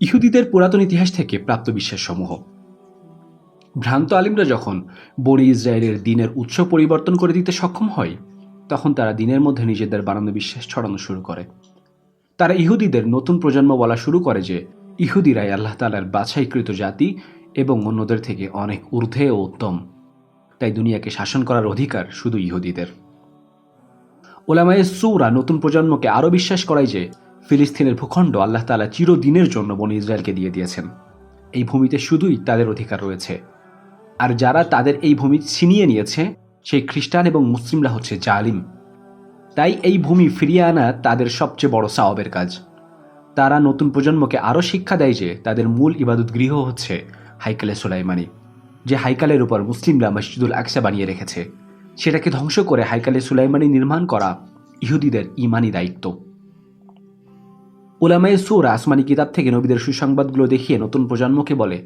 ইহুদিদের পুরাতন ইতিহাস থেকে প্রাপ্ত বিশ্বাসসমূহ। ভ্রান্ত আলিমরা যখন বনি ইসরায়েলের দিনের উৎস পরিবর্তন করে দিতে সক্ষম হয়, তখন তারা দিনের মধ্যে নিজেদের বানানো বিশ্বাস ছড়ানো শুরু করে। তারা ইহুদিদের নতুন প্রজন্ম বলা শুরু করে যে, ইহুদিরাই আল্লাহ তালার বাছাইকৃত জাতি এবং অন্যদের থেকে অনেক ঊর্ধ্বে ও উত্তম। তাই দুনিয়াকে শাসন করার অধিকার শুধু ইহুদিদের। ওলামায়ে সৌরা নতুন প্রজন্মকে আরও বিশ্বাস করায় যে ফিলিস্তিনের ভূখণ্ড আল্লাহ তালা চিরদিনের জন্য বনি ইসরায়েলকে দিয়ে দিয়েছেন। এই ভূমিতে শুধুই তাদের অধিকার রয়েছে। আর যারা তাদের এই ভূমি ছিনিয়ে নিয়েছে, সেই খ্রিস্টান এবং মুসলিমরা হচ্ছে জালিম। তাই এই ভূমি ফিরিয়ে আনা তাদের সবচেয়ে বড় সাওয়াবের কাজ। তারা নতুন প্রজন্মকে আরও শিক্ষা দেয় যে তাদের মূল ইবাদত গৃহ হচ্ছে হাইকালে সোলাইমানি, যে হাইকালের উপর মুসলিমরা মসজিদুল আকসা বানিয়ে রেখেছে। সেটাকে ধ্বংস করে হাইকালে সুলাইমানি নির্মাণ করা ইহুদিদের ইমানি দায়িত্ব। ওলামায়ে সুর আসমানি কিতাব থেকে নবীদের সুসংবাদগুলো দেখিয়ে নতুন প্রজন্মকে বলে,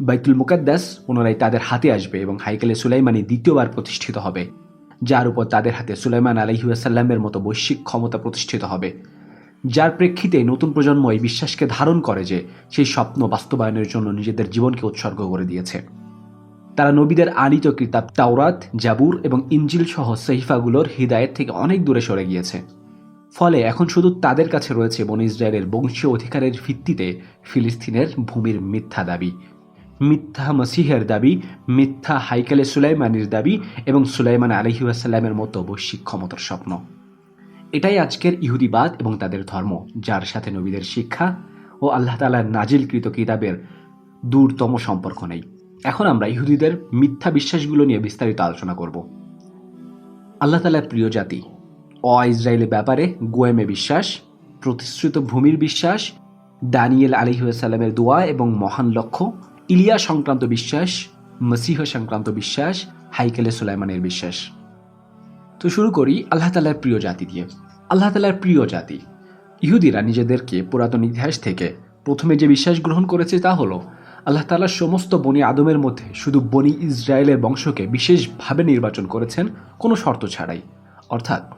বাইতুল মুকাদ্দাস পুনরায় তাদের হাতে আসবে এবং হাইকেলে সুলাইমানি দ্বিতীয়বার প্রতিষ্ঠিত হবে, যার উপর তাদের হাতে সুলাইমান আলহিউসাল্লামের মতো বৈশ্বিক ক্ষমতা প্রতিষ্ঠিত হবে। যার প্রেক্ষিতে নতুন প্রজন্ম এই বিশ্বাসকে ধারণ করে যে সেই স্বপ্ন বাস্তবায়নের জন্য নিজেদের জীবনকে উৎসর্গ করে দিয়েছে। তারা নবীদের আনিত কিতাব তাওরাত, জাবুর এবং ইঞ্জিল সহ সহিফাগুলোর হৃদায়ত থেকে অনেক দূরে সরে গিয়েছে। ফলে এখন শুধু তাদের কাছে রয়েছে বন ইসরায়েলের বংশীয় অধিকারের ভিত্তিতে ফিলিস্তিনের ভূমির মিথ্যা দাবি। মিথ্যা মসিহের দাবি, মিথ্যা হাইকালে সুলাইমানির দাবি এবং সুলাইমান আলহিউসাল্লামের মতো বৈশ্বিক ক্ষমতার স্বপ্ন। এটাই আজকের ইহুদিবাদ এবং তাদের ধর্ম, যার সাথে নবীদের শিক্ষা ও আল্লাহ তালার নাজিলকৃত কিতাবের দূরতম সম্পর্ক নেই। এখন আমরা ইহুদিদের মিথ্যা বিশ্বাসগুলো নিয়ে বিস্তারিত আলোচনা করব। আল্লাহ তালার প্রিয় জাতি অ ইসরায়েলের ব্যাপারে গোয়েমে বিশ্বাস, প্রতিশ্রুত ভূমির বিশ্বাস, দানিয়েল আলিহাসাল্লামের দোয়া এবং মহান লক্ষ্য, ইলিয়া সংক্রান্ত বিশ্বাস, মসিহ সংক্রান্ত বিশ্বাস, হাইকেলে সুলাইমানের বিশ্বাস। তো শুরু করি আল্লাহ তালার প্রিয় জাতি দিয়ে। আল্লাহ তালার প্রিয় জাতি। ইহুদিরা নিজেদেরকে পুরাতন ইতিহাস থেকে প্রথমে যে বিশ্বাস গ্রহণ করেছে তা হলো, আল্লাহ তালা সমস্ত বনি আদমের মধ্যে শুধু বনি ইসরায়েলের বংশকে বিশেষভাবে নির্বাচন করেছেন কোনো শর্ত ছাড়াই। অর্থাৎ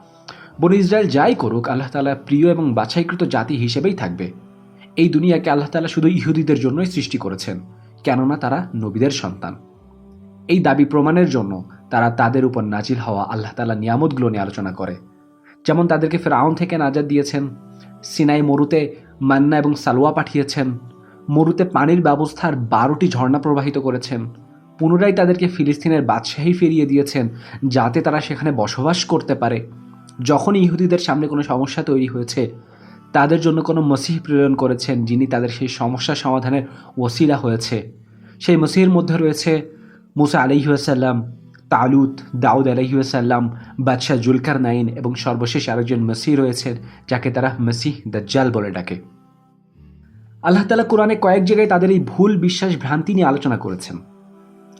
বনি ইসরায়েল যাই করুক, আল্লাহ তালা প্রিয় এবং বাছাইকৃত জাতি হিসেবেই থাকবে। এই দুনিয়াকে আল্লাহ তালা শুধু ইহুদিদের জন্যই সৃষ্টি করেছেন, কেননা তারা নবীদের সন্তান। এই দাবি প্রমাণের জন্য তারা তাদের উপর নাজিল হওয়া আল্লাহ তালা নিয়ামতগুলো নিয়ে আলোচনা করে। যেমন তাদেরকে ফেরাউন থেকে নাজাদ দিয়েছেন, সিনাই মরুতে মান্না এবং সালোয়া পাঠিয়েছেন, মরুতে পানির ব্যবস্থার বারোটি ঝর্ণা প্রবাহিত করেছেন, পুনরায় তাদেরকে ফিলিস্তিনের বাদশাহী ফিরিয়ে দিয়েছেন, যাতে তারা সেখানে বসবাস করতে পারে। যখন ইহুদিদের সামনে কোনো সমস্যা তৈরি হয়েছে, তাদের জন্য কোনো মসিহ প্রেরণ করেছেন যিনি তাদের সেই সমস্যা সমাধানের ওসিলা হয়েছে। সেই মসিহের মধ্যে রয়েছে মুসা আলহিউসাল্লাম তালুত, দাউদ আলহিউসাল্লাম বাদশাহ জুলকার নাইন এবং সর্বশেষ আরেকজন মসিহ রয়েছেন যাকে তারা মসিহ দাজ্জাল বলে ডাকে। আল্লাহ তালা কোরআনে কয়েক জায়গায় তাদের এই ভুল বিশ্বাস ভ্রান্তি নিয়ে আলোচনা করেছেন।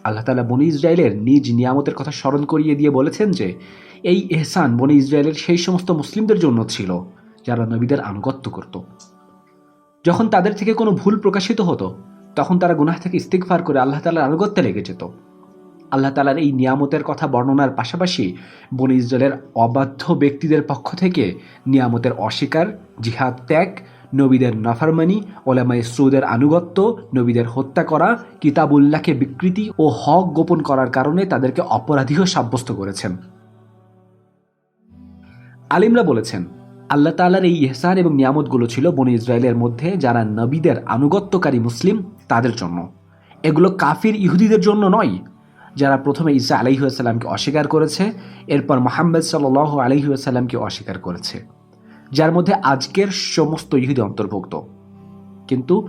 আল্লাহ তালা বনি ইসরায়েলের নিজ নিয়ামতের কথা স্মরণ করিয়ে দিয়ে বলেছেন যে, এই এহসান বনি ইসরায়েলের সেই সমস্ত মুসলিমদের জন্য ছিল, যারা নবীদের আনুগত্য করত। যখন তাদের থেকে কোনো ভুল প্রকাশিত হতো, তখন তারা গুনাহ থেকে ইস্তিকফার করে আল্লাহ তালার আনুগত্যে লেগে যেত। আল্লাহ তালার এই নিয়ামতের কথা বর্ণনার পাশাপাশি বনি ইসরায়েলের অবাধ্য ব্যক্তিদের পক্ষ থেকে নিয়ামতের অস্বীকার, জিহাদ ত্যাগ নবীদের নাফারমানি ওলামাই সৌদের আনুগত্য, নবীদের হত্যা করা, কিতাবুল্লাহকে বিকৃতি ও হক গোপন করার কারণে তাদেরকে অপরাধীও সাব্যস্ত করেছেন। আলিমরা বলেছেন, আল্লাহ তাল্লার এই ইহসান এবং নিয়ামতগুলো ছিল বনি ইসরায়েলের মধ্যে যারা নবীদের আনুগত্যকারী মুসলিম, তাদের জন্য। এগুলো কাফির ইহুদিদের জন্য নয়, যারা প্রথমে ঈসা আলহিউসাল্লামকে অস্বীকার করেছে, এরপর মোহাম্মদ সাল আলহিউসাল্লামকে অস্বীকার করেছে। যার মধ্যে আজকের সমস্ত ইহুদি অন্তর্ভুক্ত। কিন্তু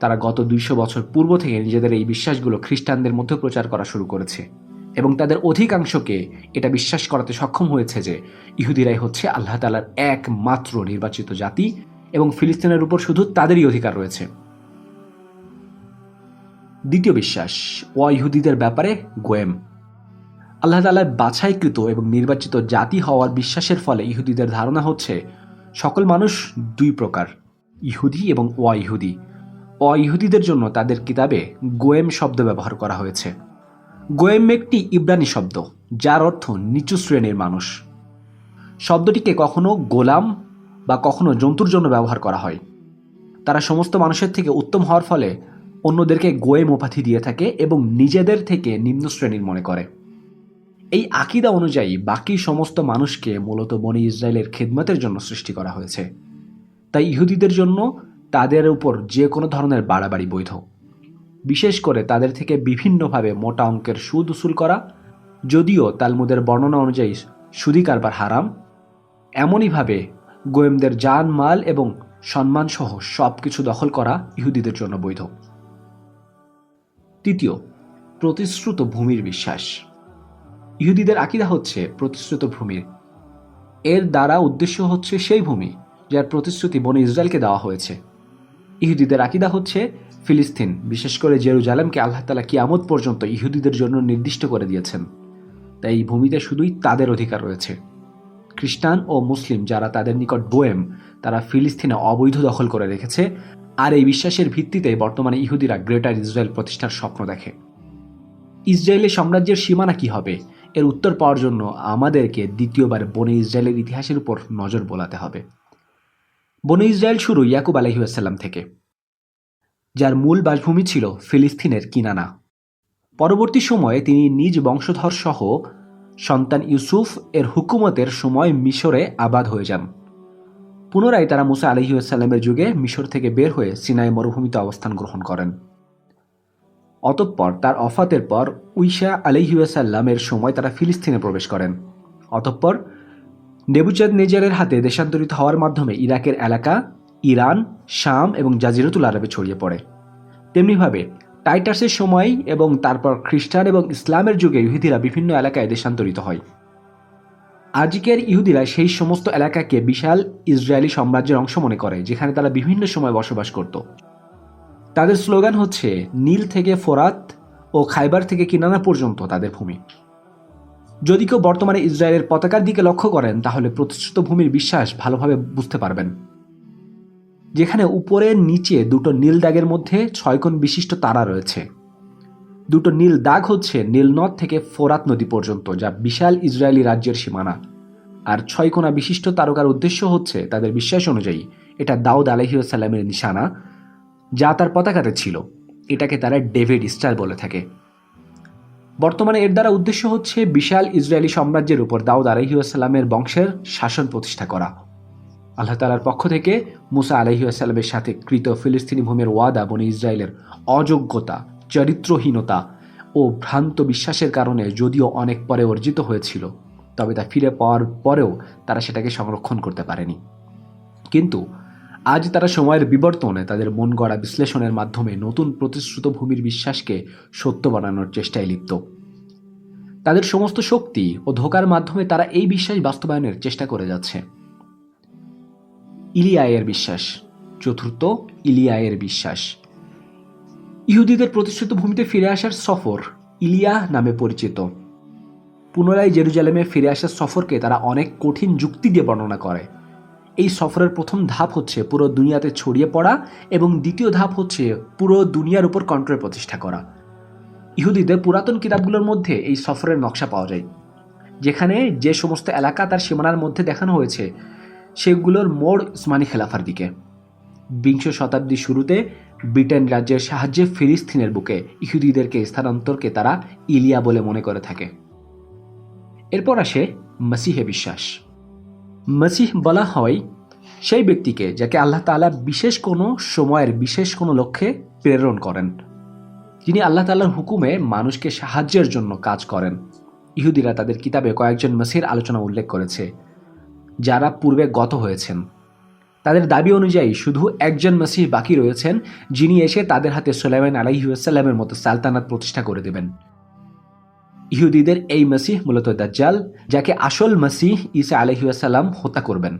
তারা গত দুইশো বছর পূর্ব থেকে নিজেদের এই বিশ্বাসগুলো খ্রিস্টানদের মধ্যে প্রচার করা শুরু করেছে এবং তাদের অধিকাংশকে এটা বিশ্বাস করাতে সক্ষম হয়েছে যে ইহুদিরাই হচ্ছে আল্লাহ তালার একমাত্র নির্বাচিত জাতি এবং ফিলিস্তিনের উপর শুধু তাদেরই অধিকার রয়েছে। দ্বিতীয় বিশ্বাস ও ইহুদিদের ব্যাপারে গোয়েম। আল্লাহ তালার বাছাইকৃত এবং নির্বাচিত জাতি হওয়ার বিশ্বাসের ফলে ইহুদিদের ধারণা হচ্ছে সকল মানুষ দুই প্রকার, ইহুদি এবং অ ইহুদি অ ইহুদিদের জন্য তাদের কিতাবে গোয়েম শব্দ ব্যবহার করা হয়েছে। গোয়েম একটি ইব্রানি শব্দ, যার অর্থ নিচু শ্রেণির মানুষ। শব্দটিকে কখনো গোলাম বা কখনো জন্তুর জন্য ব্যবহার করা হয়। তারা সমস্ত মানুষের থেকে উত্তম হওয়ার ফলে অন্যদেরকে গোয়েম উপাধি দিয়ে থাকে এবং নিজেদের থেকে নিম্ন শ্রেণির মনে করে। এই আকিদা অনুযায়ী বাকি সমস্ত মানুষকে মূলত বনি ইসরায়েলের খেদমতের জন্য সৃষ্টি করা হয়েছে। তাই ইহুদিদের জন্য তাদের উপর যে কোনো ধরনের বাড়াবাড়ি বৈধ। বিশেষ করে তাদের থেকে বিভিন্নভাবে মোটা অঙ্কের সুদ উসুল করা, যদিও তালমুদের বর্ণনা অনুযায়ী সুদি কারবার হারাম। এমনইভাবে গোয়েমদের জান, মাল এবং সম্মানসহ সব কিছু দখল করা ইহুদিদের জন্য বৈধ। তৃতীয়, প্রতিশ্রুত ভূমির বিশ্বাস। ইহুদিদের আকিদা হচ্ছে প্রতিশ্রুত ভূমির এর দ্বারা উদ্দেশ্য হচ্ছে সেই ভূমি যার প্রতিশ্রুতি বনে ইসরায়েলকে দেওয়া হয়েছে। ইহুদিদের আকিদা হচ্ছে ফিলিস্তিন, বিশেষ করে জেরুজালেমকে আল্লাহ তালা কিয়ামত পর্যন্ত ইহুদিদের জন্য নির্দিষ্ট করে দিয়েছেন। তাই এই ভূমিতে শুধুই তাদের অধিকার রয়েছে। খ্রিস্টান ও মুসলিম যারা তাদের নিকট বোয়েম, তারা ফিলিস্তিনে অবৈধ দখল করে রেখেছে আর এই বিশ্বাসের ভিত্তিতে বর্তমানে ইহুদিরা গ্রেটার ইসরায়েল প্রতিষ্ঠার স্বপ্ন দেখে। ইসরায়েলের সাম্রাজ্যের সীমানা কি হবে? এর উত্তর পাওয়ার জন্য আমাদেরকে দ্বিতীয়বার বনে ইসরায়েলের ইতিহাসের উপর নজর বোলাতে হবে। বনে ইসরায়েল শুরু ইয়াকুব আলহিউসাল্লাম থেকে, যার মূল বাসভূমি ছিল ফিলিস্তিনের কিনানা। পরবর্তী সময়ে তিনি নিজ বংশধর সহ সন্তান ইউসুফ এর হুকুমতের সময় মিশরে আবাদ হয়ে যান। পুনরায় তারা মুসা আলহিউসাল্লামের যুগে মিশর থেকে বের হয়ে সিনাই মরুভূমিতে অবস্থান গ্রহণ করেন। অতঃপর তার অফাতের পর উইশা আলহিউসাল্লামের সময় তারা ফিলিস্তিনে প্রবেশ করেন। অতঃপর নেবুচাঁদ নেজারের হাতে দেশান্তরিত হওয়ার মাধ্যমে ইরাকের এলাকা, ইরান, শাম এবং জাজিরতুল আরবে ছড়িয়ে পড়ে। তেমনিভাবে টাইটাসের সময় এবং তারপর খ্রিস্টান এবং ইসলামের যুগে ইহুদিরা বিভিন্ন এলাকায় দেশান্তরিত হয়। আজকের ইহুদিরা সেই সমস্ত এলাকাকে বিশাল ইসরায়েলি সাম্রাজ্যের অংশ মনে করে, যেখানে তারা বিভিন্ন সময় বসবাস করত। তাদের স্লোগান হচ্ছে, নীল থেকে ফোরাত ও খাইবার থেকে কিনানা পর্যন্ত তাদের ভূমি। যদি কেউ বর্তমানে ইসরায়েলের পতাকার দিকে লক্ষ্য করেন, তাহলে প্রতিশ্রুত ভূমির বিশ্বাস ভালোভাবে বুঝতে পারবেন। যেখানে উপরে নিচে দুটো নীল দাগের মধ্যে ছয় কোণ বিশিষ্ট তারা রয়েছে। দুটো নীল দাগ হচ্ছে নীলনদ থেকে ফোরাত নদী পর্যন্ত, যা বিশাল ইসরায়েলি রাজ্যের সীমানা। আর ছয় কোণা বিশিষ্ট তারকার উদ্দেশ্য হচ্ছে তাদের বিশ্বাস অনুযায়ী এটা দাউদ আলহিউসাল্লামের নিশানা যা তার পতাকাতে ছিল। এটাকে তারা ডেভিড স্টার বলে থাকে। বর্তমানে এর দ্বারা উদ্দেশ্য হচ্ছে বিশাল ইসরায়েলি সাম্রাজ্যের উপর দাউদ আলহিউসাল্লামের বংশের শাসন প্রতিষ্ঠা করা। আল্লাহ তালার পক্ষ থেকে মুসা আলহিউসাল্লামের সাথে কৃত ফিলিস্তিনি ভূমির ওয়াদা বনে ইসরায়েলের অযোগ্যতা, চরিত্রহীনতা ও ভ্রান্ত বিশ্বাসের কারণে যদিও অনেক পরে অর্জিত হয়েছিল, তবে তা ফিরে পাওয়ার পরেও তারা সেটাকে সংরক্ষণ করতে পারেনি। কিন্তু আজ তারা সময়ের বিবর্তনে তাদের মন গড়া বিশ্লেষণের মাধ্যমে নতুন প্রতিশ্রুত ভূমির বিশ্বাসকে সত্য বানানোর চেষ্টায় লিপ্ত। তাদের সমস্ত শক্তি ও ধোকার মাধ্যমে তারা এই বিশ্বাস বাস্তবায়নের চেষ্টা করে যাচ্ছে। ইলিয়ায়ের বিশ্বাস। চতুর্থ ইলিয়ায়ের বিশ্বাস। ইহুদিদের প্রতিষ্ঠিত ভূমিতে ফিরে আসার সফর ইলিয়া নামে পরিচিত। পুনরায় জেরুজালেমে ফিরে আসার সফরকে তারা অনেক কঠিন যুক্তি দিয়ে বর্ণনা করে। এই সফরের প্রথম ধাপ হচ্ছে পুরো দুনিয়াতে ছড়িয়ে পড়া এবং দ্বিতীয় ধাপ হচ্ছে পুরো দুনিয়ার উপর কন্ট্রোল প্রতিষ্ঠা করা। ইহুদিদের পুরাতন কিতাবগুলোর মধ্যে এই সফরের নকশা পাওয়া যায়, যেখানে যে সমস্ত এলাকা তার সীমানার মধ্যে দেখানো হয়েছে, সেগুলোর মোড় উসমানী খেলাফার দিকে। বিংশ শতাব্দীর শুরুতে ব্রিটেন রাজ্যের সাহায্যে ফিলিস্তিনের বুকে ইহুদিদেরকে স্থানান্তরকে তারা ইলিয়া বলে মনে করে থাকে। এরপর আসে মাসিহে বিশ্বাস। মাসিহ বলা হয় সেই ব্যক্তিকে যাকে আল্লাহ তালা বিশেষ কোনো সময়ের, বিশেষ কোনো লক্ষ্যে প্রেরণ করেন। যিনি আল্লাহ তাল্লাহর হুকুমে মানুষকে সাহায্যের জন্য কাজ করেন। ইহুদিরা তাদের কিতাবে কয়েকজন মাসির আলোচনা উল্লেখ করেছে, যারা পূর্বে গত হয়েছেন। তাদের দাবি অনুযায়ী শুধু একজন মাসিহ বাকি রয়েছেন, যিনি এসে তাদের হাতে সোলাইমান আলাইসাল্লামের মতো সালতানাত প্রতিষ্ঠা করে দেবেন। ইহুদিদের এই মাসিহ মূলত দাজ্জাল, যাকে আসল মাসিহ ঈসা আলহিউসাল্লাম হত্যা করবেন।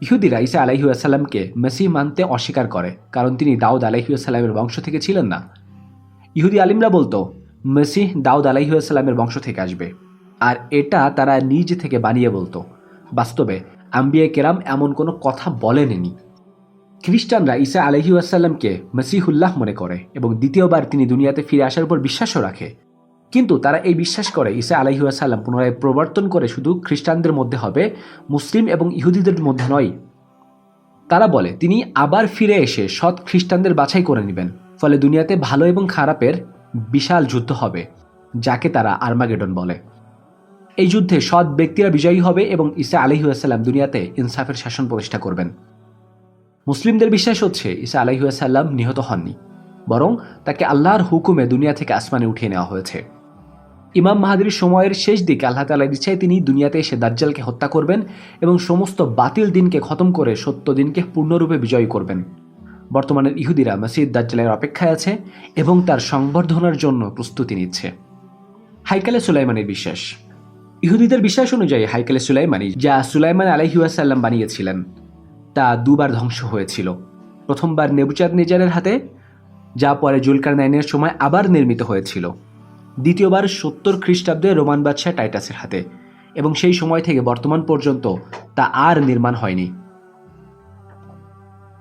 ইহুদিরা ঈসা আলহিউসাল্লামকে মাসিহ মানতে অস্বীকার করে, কারণ তিনি দাউদ আলহিউসাল্লামের বংশ থেকে ছিলেন না। ইহুদি আলিমরা বলতো, মাসিহ দাউদ আলহিউসাল্লামের বংশ থেকে আসবে। আর এটা তারা নিজ থেকে বানিয়ে বলতো। বাস্তবে, আম্বিয়া কেরাম এমন কোনো কথা বলেননি। খ্রিস্টানরা ঈসা আলহিউসাল্লামকে মসিহুল্লাহ মনে করে এবং দ্বিতীয়বার তিনি দুনিয়াতে ফিরে আসার উপর বিশ্বাসও রাখে। কিন্তু তারা এই বিশ্বাস করে ঈসা আলহিউসাল্লাম পুনরায় প্রবর্তন করে শুধু খ্রিস্টানদের মধ্যে হবে, মুসলিম এবং ইহুদিদের মধ্যে নয়। তারা বলে, তিনি আবার ফিরে এসে সৎ খ্রিস্টানদের বাছাই করে নেবেন, ফলে দুনিয়াতে ভালো এবং খারাপের বিশাল যুদ্ধ হবে, যাকে তারা আর্মাগেডন বলে। এই যুদ্ধে সৎ ব্যক্তিরা বিজয়ী হবে এবং ঈসা আলহিউসাল্লাম দুনিয়াতে ইনসাফের শাসন প্রতিষ্ঠা করবেন। মুসলিমদের বিশ্বাস হচ্ছে, ঈসা আলহিউসাল্লাম নিহত হননি, বরং তাকে আল্লাহর হুকুমে দুনিয়া থেকে আসমানে উঠিয়ে নেওয়া হয়েছে। ইমাম মাহাদির সময়ের শেষ দিকে আল্লাহ তালার ইচ্ছায় তিনি দুনিয়াতে এসে দাজ্জালকে হত্যা করবেন এবং সমস্ত বাতিল দিনকে খতম করে সত্য দিনকে পূর্ণরূপে বিজয়ী করবেন। বর্তমানের ইহুদিরা মসিদ দাজ্জালের অপেক্ষায় আছে এবং তার সংবর্ধনার জন্য প্রস্তুতি নিচ্ছে। হাইকালে সুলাইমানের বিশ্বাস। ইহুদিদের বিশ্বাস অনুযায়ী হাইকালে সুলাইমানি যা সুলাইমান আলাইহুয়াসাল্লাম বানিয়েছিলেন, তা দুবার ধ্বংস হয়েছিল। প্রথমবার নেবুচাঁদ নিজারের হাতে, যা পরে জুলকার নাইনের সময় আবার নির্মিত হয়েছিল। দ্বিতীয়বার সত্তর খ্রিস্টাব্দে রোমান বাদশাহ টাইটাসের হাতে, এবং সেই সময় থেকে বর্তমান পর্যন্ত তা আর নির্মাণ হয়নি।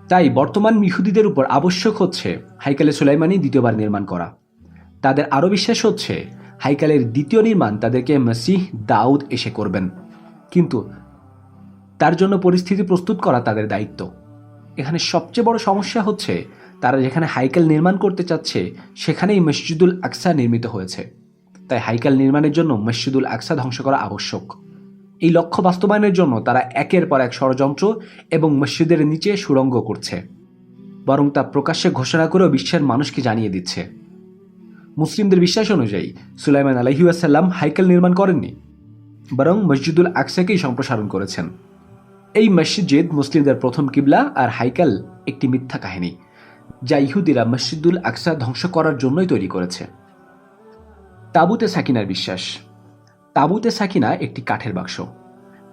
তাই বর্তমান ইহুদিদের উপর আবশ্যক হচ্ছে হাইকালে সুলাইমানি দ্বিতীয়বার নির্মাণ করা। তাদের আরও বিশ্বাস হচ্ছে হাইকালের দ্বিতীয় নির্মাণ তাদেরকে মসিহ দাউদ এসে করবেন। কিন্তু তার জন্য পরিস্থিতি প্রস্তুত করা তাদের দায়িত্ব। এখানে সবচেয়ে বড় সমস্যা হচ্ছে তারা যেখানে হাইকেল নির্মাণ করতে চাচ্ছে, সেখানেই মসজিদুল আকসা নির্মিত হয়েছে। তাই হাইকেল নির্মাণের জন্য মসজিদুল আকসা ধ্বংস করা আবশ্যক। এই লক্ষ্য বাস্তবায়নের জন্য তারা একের পর এক ষড়যন্ত্র এবং মসজিদের নিচে সুড়ঙ্গ করছে। বরং তা প্রকাশ্যে ঘোষণা করেও বিশ্বের মানুষকে জানিয়ে দিচ্ছে। মুসলিমদের বিশ্বাস অনুযায়ী সুলাইমান আলহিউসাল্লাম হাইকেল নির্মাণ করেননি, বরং মসজিদুল আকসাকেই সম্প্রসারণ করেছেন। এই মসজিদ মুসলিমদের প্রথম কিবলা আর হাইকাল একটি মিথ্যা কাহিনী। যা ইহুদিরা মসজিদুল আকসা ধ্বংস করার জন্যই তৈরি করেছে। তাবুতে সাকিনার বিশ্বাস। তাবুতে সাকিনা একটি কাঠের বাক্স,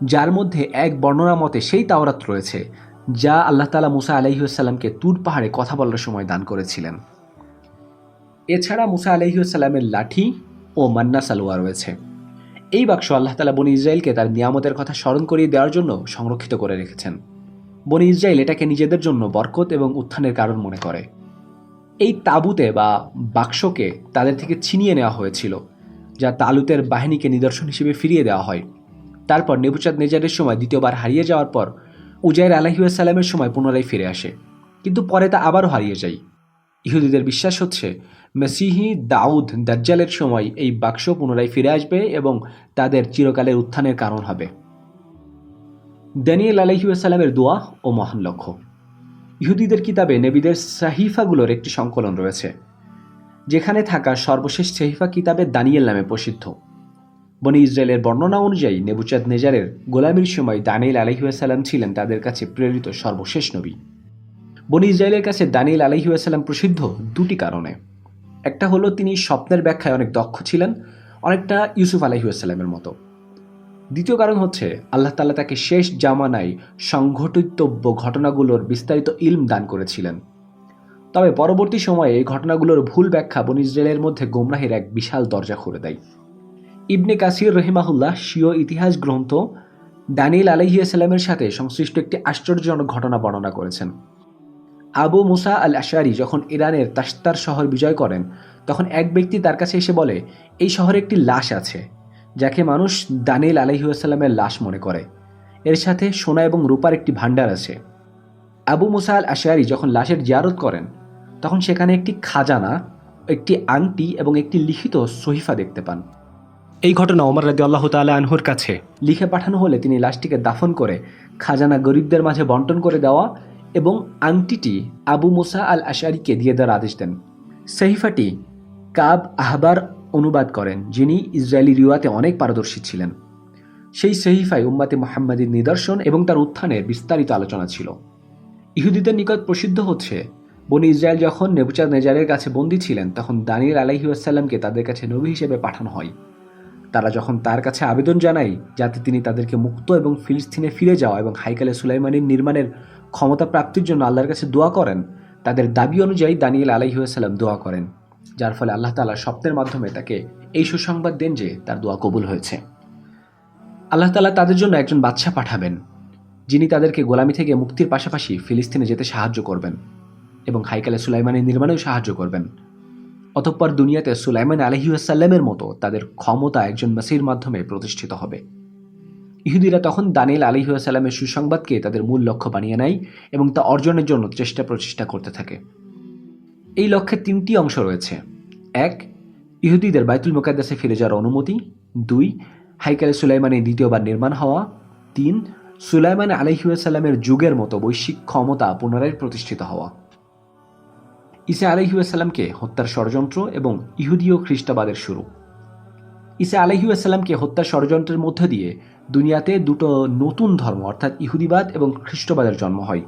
যার মধ্যে এক বর্ণনা মতে সেই তাওরাত রয়েছে, যা আল্লাহ তালা মুসা আলহিউসাল্লামকে তুর পাহাড়ে কথা বলার সময় দান করেছিলেন। এছাড়া মুসা আলহিউসাল্লামের লাঠি ও মান্না সালোয়া রয়েছে। এই বাক্স আল্লাহ তালা বনি ইসরায়েলকে তার নিয়ামতের কথা স্মরণ করিয়ে দেওয়ার জন্য সংরক্ষিত করে রেখেছেন। বনি ইসরায়েল এটাকে নিজেদের জন্য বরকত এবং উত্থানের কারণ মনে করে। এই তাবুতে বা বাক্সকে তাদের থেকে ছিনিয়ে নেওয়া হয়েছিল, যা তালুতের বাহিনীকে নিদর্শন হিসেবে ফিরিয়ে দেওয়া হয়। তারপর নেবুচাঁদ নেজারের সময় দ্বিতীয়বার হারিয়ে যাওয়ার পর উজাইর আলাহিউসাল্লামের সময় পুনরায় ফিরে আসে, কিন্তু পরে তা আবারও হারিয়ে যায়। ইহুদিদের বিশ্বাস হচ্ছে, মেসিহি দাউদ দাজ্জালের সময় এই বাক্স পুনরায় ফিরে আসবে এবং তাদের চিরকালের উত্থানের কারণ হবে। দানিয়েল আলহিউসালামের দোয়া ও মহান লক্ষ্য। ইহুদিদের কিতাবে নেবিদের সাহিফাগুলোর একটি সংকলন রয়েছে, যেখানে থাকা সর্বশেষ সাহিফা কিতাবে দানিয়েল নামে প্রসিদ্ধ। বনি ইসরায়েলের বর্ণনা অনুযায়ী নেবুচাঁদ নেজারের গোলামির সময় দানিয়েল আলহিউসালাম ছিলেন তাদের কাছে প্রেরিত সর্বশেষ নবী। বনি ইসরায়েলের কাছে দানিয়েল আলহিউসালাম প্রসিদ্ধ দুটি কারণে। একটা হলো, তিনি স্বপ্নের ব্যাখ্যায় অনেক দক্ষ ছিলেন, অনেকটা ইউসুফ আলহিউসালামের মতো। দ্বিতীয় কারণ হচ্ছে আল্লাহ তাল্লাহ তাকে শেষ জামানায় সংঘটিতব্য ঘটনাগুলোর বিস্তারিত ইলম দান করেছিলেন। তবে পরবর্তী সময়ে এই ঘটনাগুলোর ভুল ব্যাখ্যা বন ইসরায়েলের মধ্যে গোমরাহের এক বিশাল দরজা খুলে দেয়। ইবনে কাসির রহিমাহুল্লাহ শিও ইতিহাস গ্রন্থ দানিল আলহিয়াসাল্লামের সাথে সংশ্লিষ্ট একটি আশ্চর্যজনক ঘটনা বর্ণনা করেছেন। আবু মুসা আল আশারি যখন ইরানের তাস্তার শহর বিজয় করেন, তখন এক ব্যক্তি তার কাছে এসে বলে, এই শহরে একটি লাশ আছে। যাকে মানুষ দানিল আলহিউসাল্লামের লাশ মনে করে। এর সাথে সোনা এবং রূপার একটি ভাণ্ডার আছে। আবু মুসা আল যখন লাশের জিয়ারত করেন, তখন সেখানে একটি খাজানা, একটি আংটি এবং একটি লিখিত সহিফা দেখতে পান। এই ঘটনা ওমর রাদি আল্লাহ তালা আনহুর কাছে লিখে পাঠানো হলে তিনি লাশটিকে দাফন করে খাজানা গরিবদের মাঝে বন্টন করে দেওয়া এবং আংটিটি আবু মুসা আল আশারিকে দিয়ে দেওয়ার আদেশ দেন। সহিফাটি কাব আহবার অনুবাদ করেন, যিনি ইসরায়েলি রিওয়াতে অনেক পারদর্শী ছিলেন। সেই সহিফায় উম্মাতে মোহাম্মদের নিদর্শন এবং তার উত্থানের বিস্তারিত আলোচনা ছিল। ইহুদিদের নিকট প্রসিদ্ধ হচ্ছে, বনি ইসরায়েল যখন নেবুচাদ নেজারের কাছে বন্দী ছিলেন, তখন দানির আলাইহাসাল্লামকে তাদের কাছে নবী হিসেবে পাঠানো হয়। তারা যখন তার কাছে আবেদন জানায়, যাতে তিনি তাদেরকে মুক্ত এবং ফিলিস্তিনে ফিরে যাওয়া এবং হাইকালে সুলাইমানির নির্মাণের ক্ষমতা প্রাপ্তির জন্য আল্লাহর কাছে দোয়া করেন, তাদের দাবি অনুযায়ী দানিয়েল আলাইহাসাল্লাম দোয়া করেন। যার ফলে আল্লাহ তালা স্বপ্নের মাধ্যমে তাকে এই সুসংবাদ দেন যে তার দোয়া কবুল হয়েছে। আল্লাহ তালা তাদের জন্য একজন বাদশাহ পাঠাবেন, যিনি তাদেরকে গোলামি থেকে মুক্তির পাশাপাশি ফিলিস্তিনে যেতে সাহায্য করবেন এবং হাইকালে সুলাইমানের নির্মাণেও সাহায্য করবেন। অতঃপর দুনিয়াতে সুলাইমান আলহিউসাল্লামের মতো তাদের ক্ষমতা একজন মাসির মাধ্যমে প্রতিষ্ঠিত হবে। ইহুদিরা তখন দানিল আলিহাসাল্লামের সুসংবাদকে তাদের মূল লক্ষ্য বানিয়ে নেয় এবং তা অর্জনের জন্য চেষ্টা প্রচেষ্টা করতে থাকে। এই লক্ষ্যে তিনটি অংশ রয়েছে। এক, ইহুদিদের বাইতুল মোকাদ্দাসে ফিরে যাওয়ার অনুমতি। দুই, হাইকালে সুলাইমানের দ্বিতীয়বার নির্মাণ হওয়া। তিন, সুলাইমান আলহিউসাল্লামের যুগের মতো বৈশ্বিক ক্ষমতা পুনরায় প্রতিষ্ঠিত হওয়া। ইসা আলহিউসাল্লামকে হত্যার ষড়যন্ত্র এবং ইহুদি ও খ্রিস্টাবাদের শুরু। ইসা আলহিউসাল্লামকে হত্যার ষড়যন্ত্রের মধ্য দিয়ে দুনিয়াতে দুটো নতুন ধর্ম, অর্থাৎ ইহুদিবাদ এবং খ্রিস্টবাদের জন্ম হয়।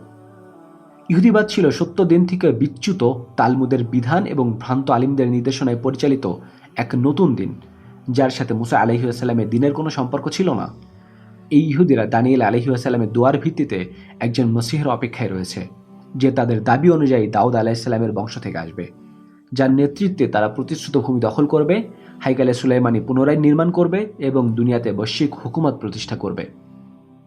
ইহুদিবাদ ছিল সত্য দিন থেকে বিচ্যুত তালমুদের বিধান এবং ভ্রান্ত আলিমদের নির্দেশনায় পরিচালিত এক নতুন দিন, যার সাথে মুসা আলহিউসাল্লামের দিনের কোনো সম্পর্ক ছিল না। এই ইহুদিরা দানিয়েল আলহিউসাল্লামের দোয়ার ভিত্তিতে একজন মসিহের অপেক্ষায় রয়েছে, যে তাদের দাবি অনুযায়ী দাউদ আলাহিসাল্লামের বংশ থেকে আসবে। যার নেতৃত্বে তারা প্রতিশ্রুত ভূমি দখল করবে, হাইকালে সুলাইমানি পুনরায় নির্মাণ করবে এবং দুনিয়াতে বৈশ্বিক হুকুমত প্রতিষ্ঠা করবে।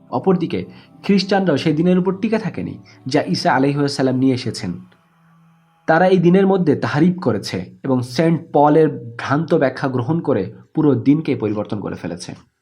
অপরদিকে, খ্রিস্টানরাও সেই দিনের উপর টিকে থাকেনি, যা ঈসা আলহিহাসাল্লাম নিয়ে এসেছেন। তারা এই দিনের মধ্যে তাহারিফ করেছে এবং সেন্ট পলের ভ্রান্ত ব্যাখ্যা গ্রহণ করে পুরো দিনকে পরিবর্তন করে ফেলেছে।